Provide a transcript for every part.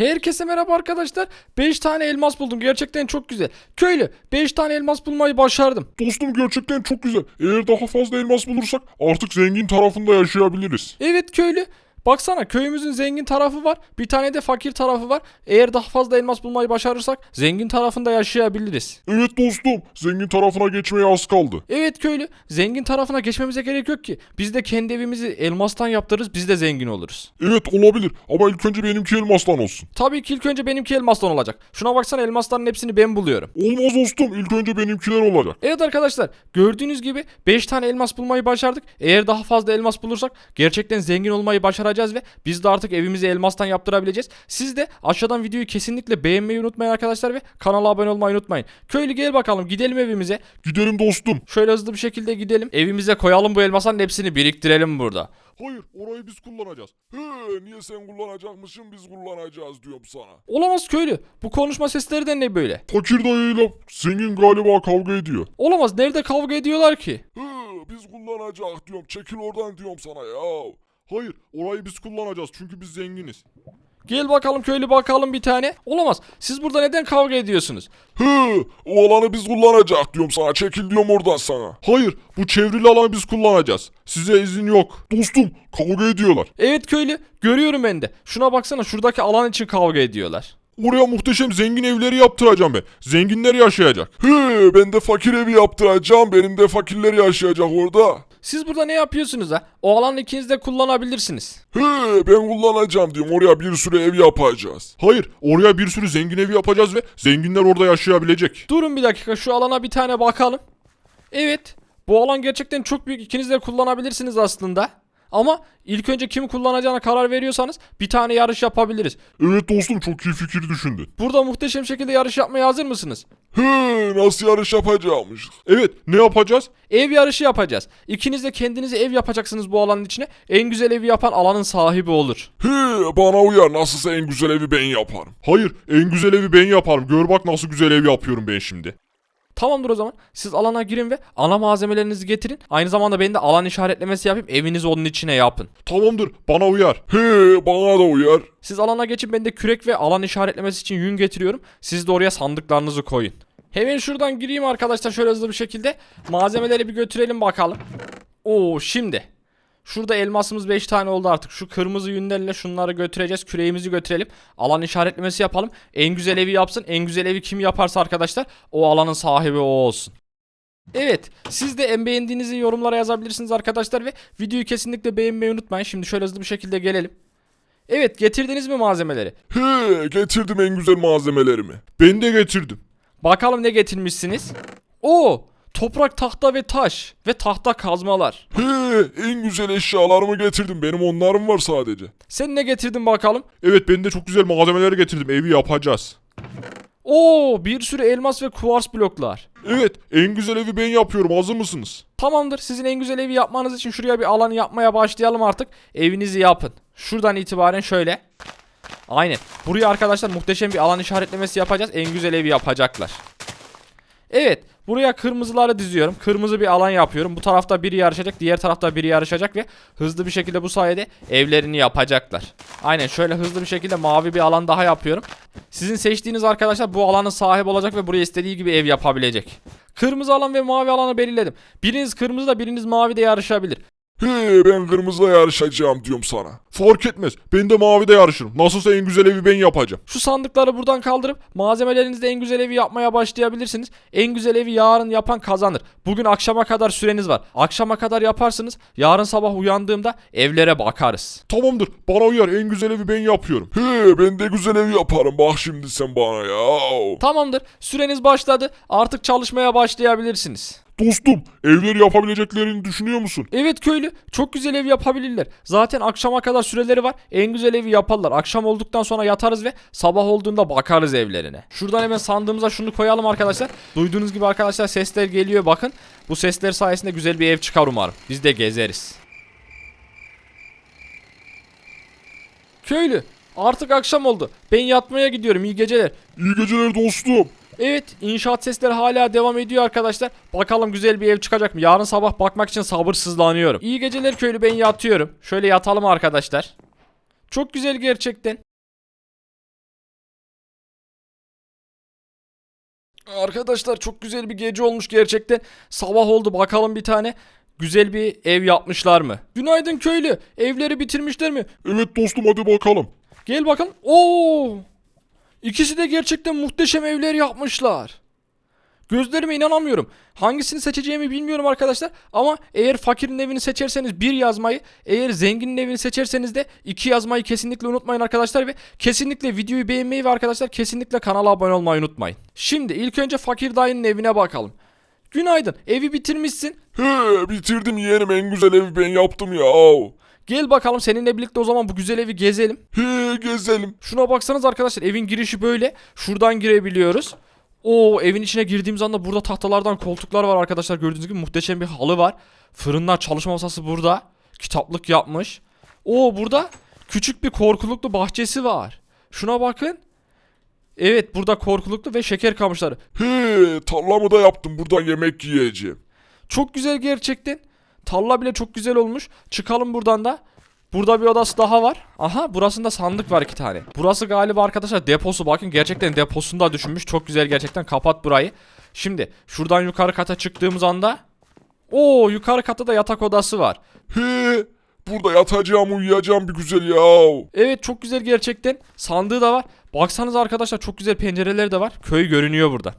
Herkese merhaba arkadaşlar. 5 tane elmas buldum. Gerçekten çok güzel. Köylü 5 tane elmas bulmayı başardım. Dostum gerçekten çok güzel. Eğer daha fazla elmas bulursak artık zengin tarafında yaşayabiliriz. Evet köylü. Baksana köyümüzün zengin tarafı var. Bir tane de fakir tarafı var. Eğer daha fazla elmas bulmayı başarırsak zengin tarafında yaşayabiliriz. Evet dostum, zengin tarafına geçmeye az kaldı. Evet köylü. Zengin tarafına geçmemize gerek yok ki. Biz de kendi evimizi elmastan yaptırırız. Biz de zengin oluruz. Evet olabilir ama ilk önce benimki elmastan olsun. Tabii ki ilk önce benimki elmastan olacak. Şuna baksana elmasların hepsini ben buluyorum. Olmaz dostum, ilk önce benimkiler olacak. Evet arkadaşlar gördüğünüz gibi 5 tane elmas bulmayı başardık. Eğer daha fazla elmas bulursak gerçekten zengin olmayı başaracağız ve biz de artık evimizi elmastan yaptırabileceğiz. Siz de aşağıdan videoyu kesinlikle beğenmeyi unutmayın arkadaşlar ve kanala abone olmayı unutmayın. Köylü gel bakalım gidelim evimize. Gidelim dostum. Şöyle hızlı bir şekilde gidelim. Evimize koyalım bu elmasların hepsini biriktirelim burada. Hayır, orayı biz kullanacağız. He, niye sen kullanacakmışsın biz kullanacağız diyorum sana. Olamaz köylü. Bu konuşma sesleri de ne böyle? Fakir dayıyla zengin galiba kavga ediyor. Olamaz. Nerede kavga ediyorlar ki? He, biz kullanacak diyorum. Çekil oradan diyorum sana ya. Hayır, orayı biz kullanacağız çünkü biz zenginiz. Gel bakalım köylü bakalım bir tane. Olamaz. Siz burada neden kavga ediyorsunuz? Hı, o alanı biz kullanacak diyorum sana. Çekil diyorum oradan sana. Hayır, bu çevrili alanı biz kullanacağız. Size izin yok. Dostum, kavga ediyorlar. Evet köylü. Görüyorum ben de. Şuna baksana şuradaki alan için kavga ediyorlar. Oraya muhteşem zengin evleri yaptıracağım ben. Zenginler yaşayacak. Hı, ben de fakir evi yaptıracağım. Benim de fakirler yaşayacak orada. Siz burada ne yapıyorsunuz ha? O alanı ikiniz de kullanabilirsiniz. Hı, ben kullanacağım diyorum. Oraya bir sürü ev yapacağız. Hayır, oraya bir sürü zengin evi yapacağız ve zenginler orada yaşayabilecek. Durun bir dakika şu alana bir tane bakalım. Evet. Bu alan gerçekten çok büyük. İkiniz de kullanabilirsiniz aslında. Ama ilk önce kimi kullanacağına karar veriyorsanız bir tane yarış yapabiliriz. Evet dostum, çok iyi fikir düşündün. Burada muhteşem şekilde yarış yapmaya hazır mısınız? Hı, nasıl yarış yapacağımız? Evet, ne yapacağız? Ev yarışı yapacağız. İkiniz de kendinize ev yapacaksınız bu alanın içine. En güzel evi yapan alanın sahibi olur. He, bana uyar. Nasılsa en güzel evi ben yaparım. Hayır, en güzel evi ben yaparım. Gör bak nasıl güzel ev yapıyorum ben şimdi. Tamamdır o zaman. Siz alana girin ve ana malzemelerinizi getirin. Aynı zamanda ben de alan işaretlemesi yapayım. Evinizi onun içine yapın. Tamamdır, bana uyar. He, bana da uyar. Siz alana geçin ben de kürek ve alan işaretlemesi için yün getiriyorum. Siz de oraya sandıklarınızı koyun. Hemen şuradan gireyim arkadaşlar şöyle hızlı bir şekilde. Malzemeleri bir götürelim bakalım. Oo şimdi. Şurada elmasımız 5 tane oldu artık. Şu kırmızı yünlerle şunları götüreceğiz. Küreğimizi götürelim. Alan işaretlemesi yapalım. En güzel evi yapsın. En güzel evi kim yaparsa arkadaşlar o alanın sahibi o olsun. Evet, siz de en beğendiğinizi yorumlara yazabilirsiniz arkadaşlar ve videoyu kesinlikle beğenmeyi unutmayın. Şimdi şöyle hızlı bir şekilde gelelim. Evet, getirdiniz mi malzemeleri? He, getirdim en güzel malzemelerimi. Ben de getirdim. Bakalım ne getirmişsiniz? Oo, toprak, tahta ve taş ve tahta kazmalar. He, en güzel eşyalarımı getirdim. Benim onlarım var sadece. Sen ne getirdin bakalım? Evet, ben de çok güzel malzemeler getirdim. Evi yapacağız. Oo, bir sürü elmas ve kuvars bloklar. Evet, en güzel evi ben yapıyorum. Hazır mısınız? Tamamdır. Sizin en güzel evi yapmanız için şuraya bir alan yapmaya başlayalım artık. Evinizi yapın. Şuradan itibaren şöyle. Aynen. Buraya arkadaşlar muhteşem bir alan işaretlemesi yapacağız. En güzel evi yapacaklar. Evet. Buraya kırmızıları diziyorum. Kırmızı bir alan yapıyorum. Bu tarafta biri yarışacak. Diğer tarafta biri yarışacak ve hızlı bir şekilde bu sayede evlerini yapacaklar. Aynen şöyle hızlı bir şekilde mavi bir alan daha yapıyorum. Sizin seçtiğiniz arkadaşlar bu alanın sahibi olacak ve buraya istediği gibi ev yapabilecek. Kırmızı alan ve mavi alanı belirledim. Biriniz kırmızı da biriniz mavi de yarışabilir. He, ben kırmızıda yarışacağım diyorum sana. Fark etmez. Ben de mavide yarışırım. Nasılsa en güzel evi ben yapacağım. Şu sandıkları buradan kaldırıp malzemelerinizle en güzel evi yapmaya başlayabilirsiniz. En güzel evi yarın yapan kazanır. Bugün akşama kadar süreniz var. Akşama kadar yaparsınız. Yarın sabah uyandığımda evlere bakarız. Tamamdır. Bana uyar. En güzel evi ben yapıyorum. He, ben de güzel ev yaparım. Bak şimdi sen bana ya. Tamamdır. Süreniz başladı. Artık çalışmaya başlayabilirsiniz. Dostum, evleri yapabileceklerini düşünüyor musun? Evet köylü çok güzel ev yapabilirler. Zaten akşama kadar süreleri var. En güzel evi yaparlar. Akşam olduktan sonra yatarız ve sabah olduğunda bakarız evlerine. Şuradan hemen sandığımıza şunu koyalım arkadaşlar. Duyduğunuz gibi arkadaşlar sesler geliyor bakın. Bu sesler sayesinde güzel bir ev çıkar umarım. Biz de gezeriz. Köylü artık akşam oldu. Ben yatmaya gidiyorum. İyi geceler. İyi geceler dostum. Evet inşaat sesleri hala devam ediyor arkadaşlar. Bakalım güzel bir ev çıkacak mı? Yarın sabah bakmak için sabırsızlanıyorum. İyi geceler köylü ben yatıyorum. Şöyle yatalım arkadaşlar. Çok güzel gerçekten. Arkadaşlar çok güzel bir gece olmuş gerçekten. Sabah oldu bakalım bir tane. Güzel bir ev yapmışlar mı? Günaydın köylü. Evleri bitirmişler mi? Evet dostum hadi bakalım. Gel bakalım. Oo! İkisi de gerçekten muhteşem evler yapmışlar. Gözlerime inanamıyorum. Hangisini seçeceğimi bilmiyorum arkadaşlar. Ama eğer fakirin evini seçerseniz bir yazmayı, eğer zenginin evini seçerseniz de iki yazmayı kesinlikle unutmayın arkadaşlar ve kesinlikle videoyu beğenmeyi ve arkadaşlar kesinlikle kanala abone olmayı unutmayın. Şimdi ilk önce fakir dayının evine bakalım. Günaydın. Evi bitirmişsin. He bitirdim yeğenim en güzel evi ben yaptım ya. Gel bakalım seninle birlikte o zaman bu güzel evi gezelim. He gezelim. Şuna baksanız arkadaşlar evin girişi böyle. Şuradan girebiliyoruz. O evin içine girdiğimiz anda burada tahtalardan koltuklar var arkadaşlar. Gördüğünüz gibi muhteşem bir halı var. Fırınlar çalışma masası burada. Kitaplık yapmış. O burada küçük bir korkuluklu bahçesi var. Şuna bakın. Evet burada korkuluklu ve şeker kamışları. He tarlamı da yaptım buradan yemek yiyeceğim. Çok güzel gerçekten. Tarla bile çok güzel olmuş. Çıkalım buradan da. Burada bir odası daha var. Aha burasında sandık var iki tane. Burası galiba arkadaşlar deposu. Bakın gerçekten deposunu da düşünmüş. Çok güzel gerçekten. Kapat burayı. Şimdi şuradan yukarı kata çıktığımız anda. Oo yukarı katta da yatak odası var. He burada yatacağım uyuyacağım bir güzel ya. Evet çok güzel gerçekten. Sandığı da var. Baksanız arkadaşlar çok güzel pencereleri de var. Köy görünüyor buradan.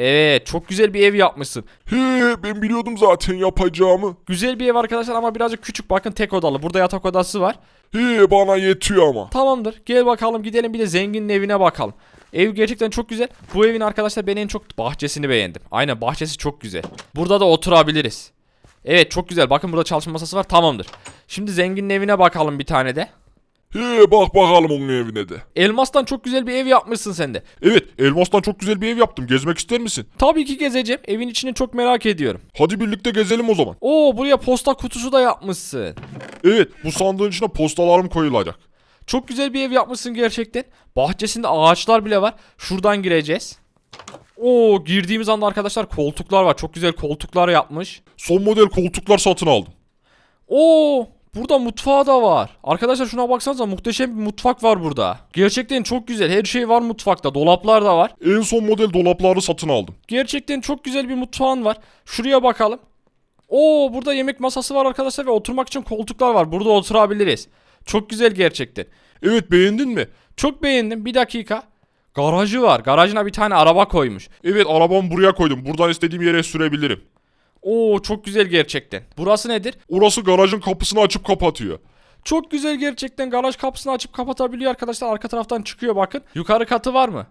Evet çok güzel bir ev yapmışsın. He ben biliyordum zaten yapacağımı. Güzel bir ev arkadaşlar ama birazcık küçük. Bakın tek odalı. Burada yatak odası var. He bana yetiyor ama. Tamamdır. Gel bakalım gidelim bir de zenginin evine bakalım. Ev gerçekten çok güzel. Bu evin arkadaşlar ben en çok bahçesini beğendim. Aynen bahçesi çok güzel. Burada da oturabiliriz. Evet çok güzel. Bakın burada çalışma masası var. Tamamdır. Şimdi zenginin evine bakalım bir tane de. He bak bakalım onun evine de. Elmastan çok güzel bir ev yapmışsın sen de. Evet elmastan çok güzel bir ev yaptım gezmek ister misin? Tabii ki gezeceğim. Evin içini çok merak ediyorum. Hadi birlikte gezelim o zaman. Oo buraya posta kutusu da yapmışsın. Evet bu sandığın içine postalarım koyulacak. Çok güzel bir ev yapmışsın gerçekten. Bahçesinde ağaçlar bile var. Şuradan gireceğiz. Oo girdiğimiz anda arkadaşlar koltuklar var. Çok güzel koltuklar yapmış. Son model koltuklar satın aldım. Oo, burada mutfağı da var. Arkadaşlar şuna baksanıza muhteşem bir mutfak var burada. Gerçekten çok güzel. Her şey var mutfakta. Dolaplar da var. En son model dolapları satın aldım. Gerçekten çok güzel bir mutfağın var. Şuraya bakalım. Oo, burada yemek masası var arkadaşlar ve oturmak için koltuklar var. Burada oturabiliriz. Çok güzel gerçekten. Evet beğendin mi? Çok beğendim. Bir dakika. Garajı var. Garajına bir tane araba koymuş. Evet arabamı buraya koydum. Buradan istediğim yere sürebilirim. Oo, çok güzel gerçekten. Burası nedir? Orası garajın kapısını açıp kapatıyor. Çok güzel gerçekten. Garaj kapısını açıp kapatabiliyor arkadaşlar. Arka taraftan çıkıyor bakın. Yukarı katı var mı?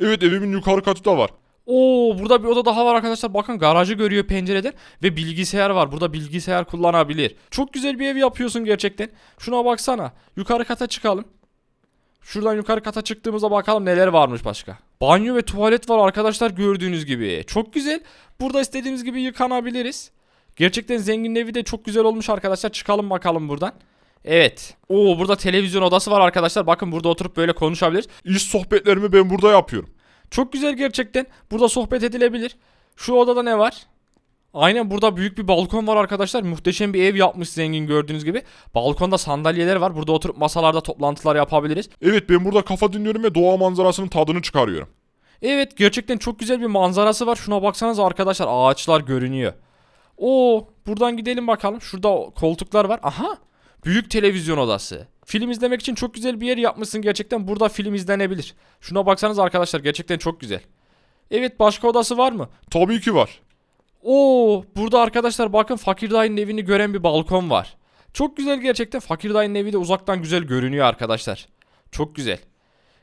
Evet evimin yukarı katı da var. Oo burada bir oda daha var arkadaşlar. Bakın garajı görüyor pencereden ve bilgisayar var. Burada bilgisayar kullanabilir. Çok güzel bir ev yapıyorsun gerçekten. Şuna baksana. Yukarı kata çıkalım. Şuradan yukarı kata çıktığımızda bakalım neler varmış başka. Banyo ve tuvalet var arkadaşlar gördüğünüz gibi. Çok güzel. Burada istediğimiz gibi yıkanabiliriz. Gerçekten zengin evi de çok güzel olmuş arkadaşlar. Çıkalım bakalım buradan. Evet. Oo burada televizyon odası var arkadaşlar. Bakın burada oturup böyle konuşabiliriz. İş sohbetlerimi ben burada yapıyorum. Çok güzel gerçekten. Burada sohbet edilebilir. Şu odada ne var? Aynen burada büyük bir balkon var arkadaşlar. Muhteşem bir ev yapmış zengin gördüğünüz gibi. Balkonda sandalyeler var. Burada oturup masalarda toplantılar yapabiliriz. Evet ben burada kafa dinliyorum ve doğa manzarasının tadını çıkarıyorum. Evet gerçekten çok güzel bir manzarası var. Şuna baksanız arkadaşlar ağaçlar görünüyor. Oo buradan gidelim bakalım. Şurada koltuklar var. Aha büyük televizyon odası. Film izlemek için çok güzel bir yer yapmışsın gerçekten. Burada film izlenebilir. Şuna baksanız arkadaşlar gerçekten çok güzel. Evet başka odası var mı? Tabii ki var. Oo, burada arkadaşlar bakın Fakir Dayı'nın evini gören bir balkon var. Çok güzel gerçekten. Fakir Dayı'nın evi de uzaktan güzel görünüyor arkadaşlar. Çok güzel.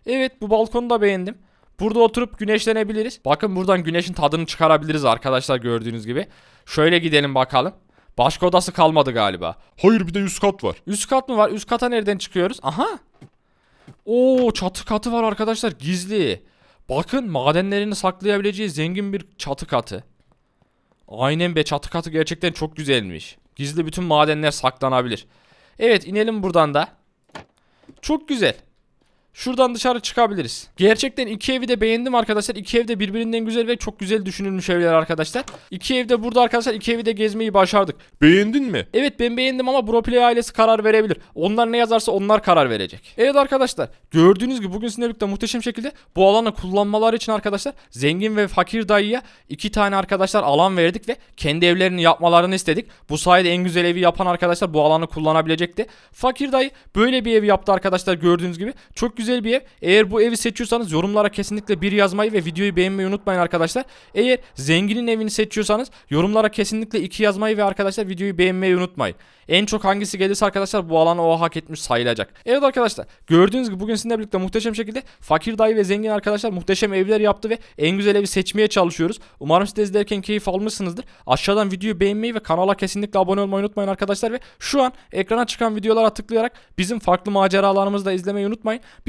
Evet bu balkonu da beğendim. Burada oturup güneşlenebiliriz. Bakın buradan güneşin tadını çıkarabiliriz arkadaşlar gördüğünüz gibi. Şöyle gidelim bakalım. Başka odası kalmadı galiba. Hayır bir de üst kat var. Üst kat mı var? Üst kata nereden çıkıyoruz? Aha. Oo çatı katı var arkadaşlar gizli. Bakın madenlerini saklayabileceği zengin bir çatı katı. Aynen be çatı katı gerçekten çok güzelmiş. Gizli bütün madenler saklanabilir. Evet inelim buradan da. Çok güzel. Şuradan dışarı çıkabiliriz. Gerçekten iki evi de beğendim arkadaşlar. İki ev de birbirinden güzel ve çok güzel düşünülmüş evler arkadaşlar. İki ev de burada arkadaşlar. iki evi de gezmeyi başardık. Beğendin mi? Evet ben beğendim ama Broplay ailesi karar verebilir. Onlar ne yazarsa onlar karar verecek. Evet arkadaşlar gördüğünüz gibi bugün sizinle birlikte muhteşem şekilde bu alanı kullanmaları için arkadaşlar zengin ve fakir dayıya iki tane arkadaşlar alan verdik ve kendi evlerini yapmalarını istedik. Bu sayede en güzel evi yapan arkadaşlar bu alanı kullanabilecekti. Fakir dayı böyle bir ev yaptı arkadaşlar gördüğünüz gibi. Çok güzel bir ev. Eğer bu evi seçiyorsanız yorumlara kesinlikle bir yazmayı ve videoyu beğenmeyi unutmayın arkadaşlar. Eğer zenginin evini seçiyorsanız yorumlara kesinlikle iki yazmayı ve arkadaşlar videoyu beğenmeyi unutmayın. En çok hangisi gelirse arkadaşlar bu alanı o hak etmiş sayılacak. Evet arkadaşlar gördüğünüz gibi bugün sizinle birlikte muhteşem şekilde fakir dayı ve zengin arkadaşlar muhteşem evler yaptı ve en güzel evi seçmeye çalışıyoruz. Umarım siz de izlerken keyif almışsınızdır. Aşağıdan videoyu beğenmeyi ve kanala kesinlikle abone olmayı unutmayın arkadaşlar ve şu an ekrana çıkan videolara tıklayarak bizim farklı maceralarımızı da izlemeyi unutmayın.